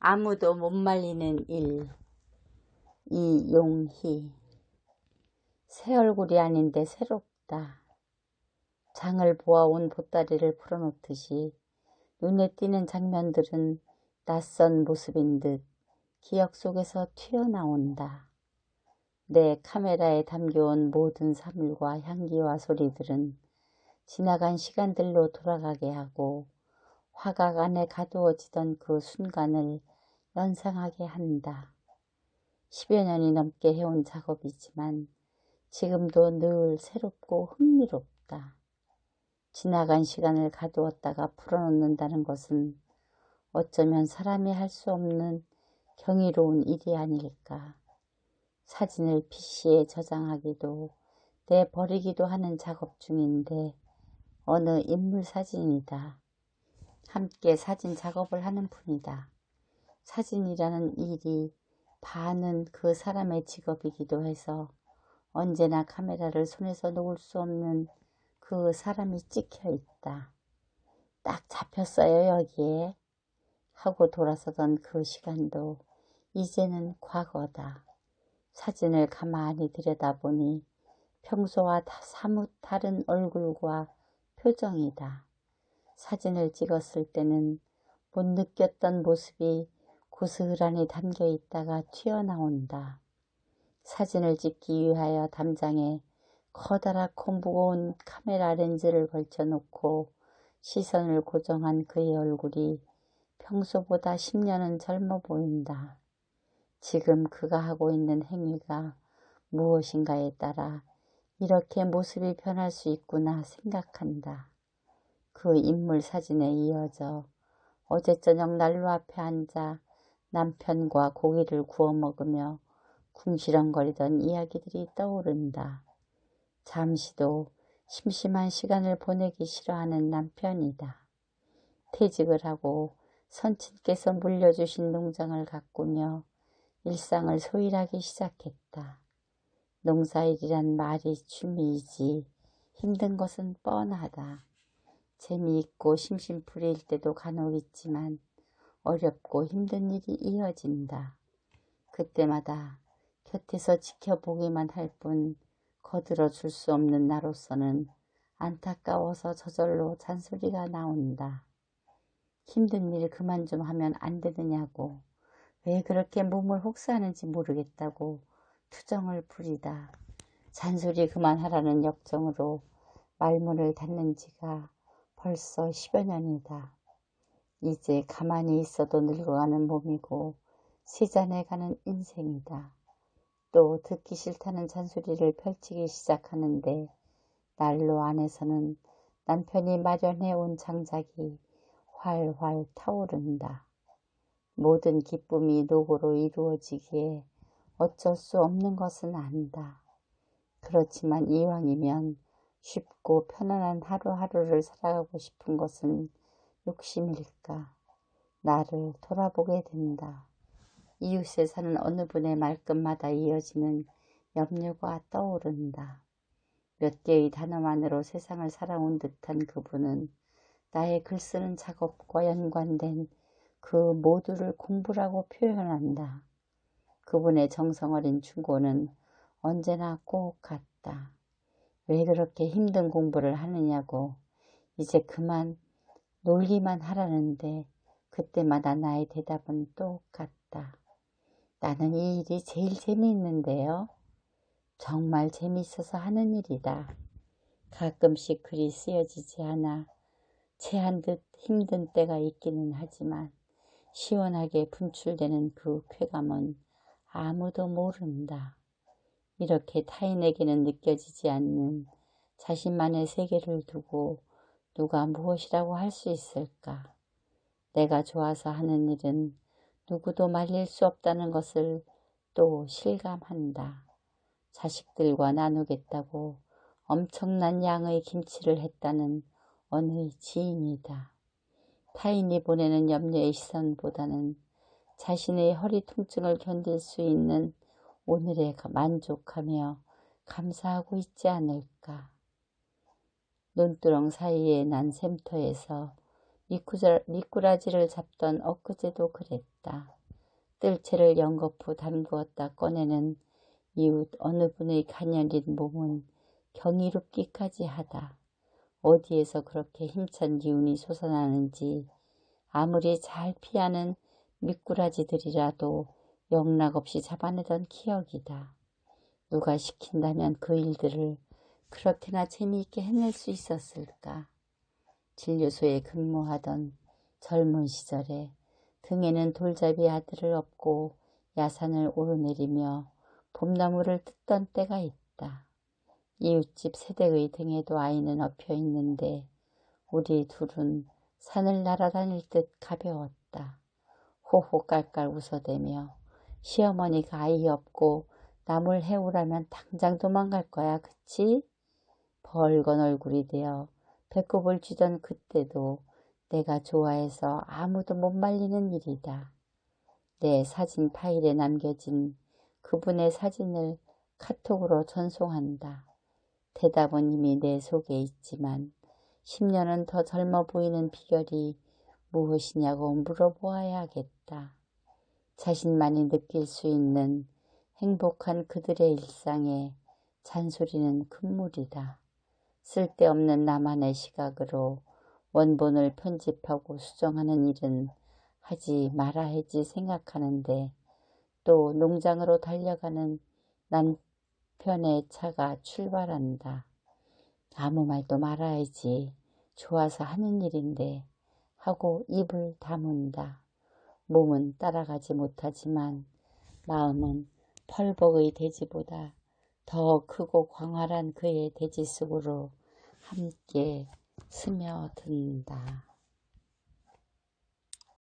아무도 못 말리는 일 이용희 새 얼굴이 아닌데 새롭다. 장을 보아온 보따리를 풀어놓듯이 눈에 띄는 장면들은 낯선 모습인 듯 기억 속에서 튀어나온다. 내 카메라에 담겨온 모든 사물과 향기와 소리들은 지나간 시간들로 돌아가게 하고 화각 안에 가두어지던 그 순간을 연상하게 한다. 10여 년이 넘게 해온 작업이지만 지금도 늘 새롭고 흥미롭다. 지나간 시간을 가두었다가 풀어놓는다는 것은 어쩌면 사람이 할 수 없는 경이로운 일이 아닐까. 사진을 PC에 저장하기도 내버리기도 하는 작업 중인데 어느 인물 사진이다. 함께 사진 작업을 하는 분이다. 사진이라는 일이 반은 그 사람의 직업이기도 해서 언제나 카메라를 손에서 놓을 수 없는 그 사람이 찍혀 있다. 딱 잡혔어요 여기에 하고 돌아서던 그 시간도 이제는 과거다. 사진을 가만히 들여다보니 평소와 사뭇 다른 얼굴과 표정이다. 사진을 찍었을 때는 못 느꼈던 모습이 고스란히 담겨 있다가 튀어나온다. 사진을 찍기 위하여 담장에 커다랗고 무거운 카메라 렌즈를 걸쳐놓고 시선을 고정한 그의 얼굴이 평소보다 10년은 젊어 보인다. 지금 그가 하고 있는 행위가 무엇인가에 따라 이렇게 모습이 변할 수 있구나 생각한다. 그 인물 사진에 이어져 어제 저녁 난로 앞에 앉아 남편과 고기를 구워 먹으며 궁시렁거리던 이야기들이 떠오른다. 잠시도 심심한 시간을 보내기 싫어하는 남편이다. 퇴직을 하고 선친께서 물려주신 농장을 가꾸며 일상을 소일하기 시작했다. 농사일이란 말이 취미이지 힘든 것은 뻔하다. 재미있고 심심풀이일 때도 간혹 있지만 어렵고 힘든 일이 이어진다. 그때마다 곁에서 지켜보기만 할 뿐 거들어 줄 수 없는 나로서는 안타까워서 저절로 잔소리가 나온다. 힘든 일 그만 좀 하면 안 되느냐고 왜 그렇게 몸을 혹사하는지 모르겠다고 투정을 부리다. 잔소리 그만하라는 역정으로 말문을 닫는 지가 벌써 10여 년이다. 이제 가만히 있어도 늙어가는 몸이고 시잔해 가는 인생이다. 또 듣기 싫다는 잔소리를 펼치기 시작하는데 난로 안에서는 남편이 마련해 온 장작이 활활 타오른다. 모든 기쁨이 노고로 이루어지기에 어쩔 수 없는 것은 안다. 그렇지만 이왕이면 쉽고 편안한 하루하루를 살아가고 싶은 것은 욕심일까? 나를 돌아보게 된다. 이웃에 사는 어느 분의 말끝마다 이어지는 염려가 떠오른다. 몇 개의 단어만으로 세상을 살아온 듯한 그분은 나의 글 쓰는 작업과 연관된 그 모두를 공부라고 표현한다. 그분의 정성어린 충고는 언제나 꼭 같다. 왜 그렇게 힘든 공부를 하느냐고 이제 그만 놀기만 하라는데 그때마다 나의 대답은 똑같다. 나는 이 일이 제일 재미있는데요. 정말 재미있어서 하는 일이다. 가끔씩 글이 쓰여지지 않아 체한 듯 힘든 때가 있기는 하지만 시원하게 분출되는 그 쾌감은 아무도 모른다. 이렇게 타인에게는 느껴지지 않는 자신만의 세계를 두고 누가 무엇이라고 할 수 있을까? 내가 좋아서 하는 일은 누구도 말릴 수 없다는 것을 또 실감한다. 자식들과 나누겠다고 엄청난 양의 김치를 했다는 어느 지인이다. 타인이 보내는 염려의 시선보다는 자신의 허리 통증을 견딜 수 있는 오늘에 만족하며 감사하고 있지 않을까. 눈두렁 사이에 난 샘터에서 미꾸라, 미꾸라지를 잡던 엊그제도 그랬다. 뜰채를 연거푸 담그었다 꺼내는 이웃 어느 분의 가녀린 몸은 경이롭기까지 하다. 어디에서 그렇게 힘찬 기운이 솟아나는지 아무리 잘 피하는 미꾸라지들이라도 영락없이 잡아내던 기억이다. 누가 시킨다면 그 일들을 그렇게나 재미있게 해낼 수 있었을까? 진료소에 근무하던 젊은 시절에 등에는 돌잡이 아들을 업고 야산을 오르내리며 봄나무를 뜯던 때가 있다. 이웃집 세대의 등에도 아이는 엎여 있는데 우리 둘은 산을 날아다닐 듯 가벼웠다. 호호 깔깔 웃어대며 시어머니가 아이 없고 남을 해오라면 당장 도망갈 거야 그치? 벌건 얼굴이 되어 배꼽을 쥐던 그때도 내가 좋아해서 아무도 못 말리는 일이다. 내 사진 파일에 남겨진 그분의 사진을 카톡으로 전송한다. 대답은 이미 내 속에 있지만 10년은 더 젊어 보이는 비결이 무엇이냐고 물어보아야겠다. 자신만이 느낄 수 있는 행복한 그들의 일상에 잔소리는 금물이다. 쓸데없는 나만의 시각으로 원본을 편집하고 수정하는 일은 하지 말아 야지 생각하는데 또 농장으로 달려가는 남편의 차가 출발한다. 아무 말도 말아야지. 좋아서 하는 일인데 하고 입을 다문다. 몸은 따라가지 못하지만 마음은 펄벅의 돼지보다 더 크고 광활한 그의 돼지 속으로 함께 스며든다.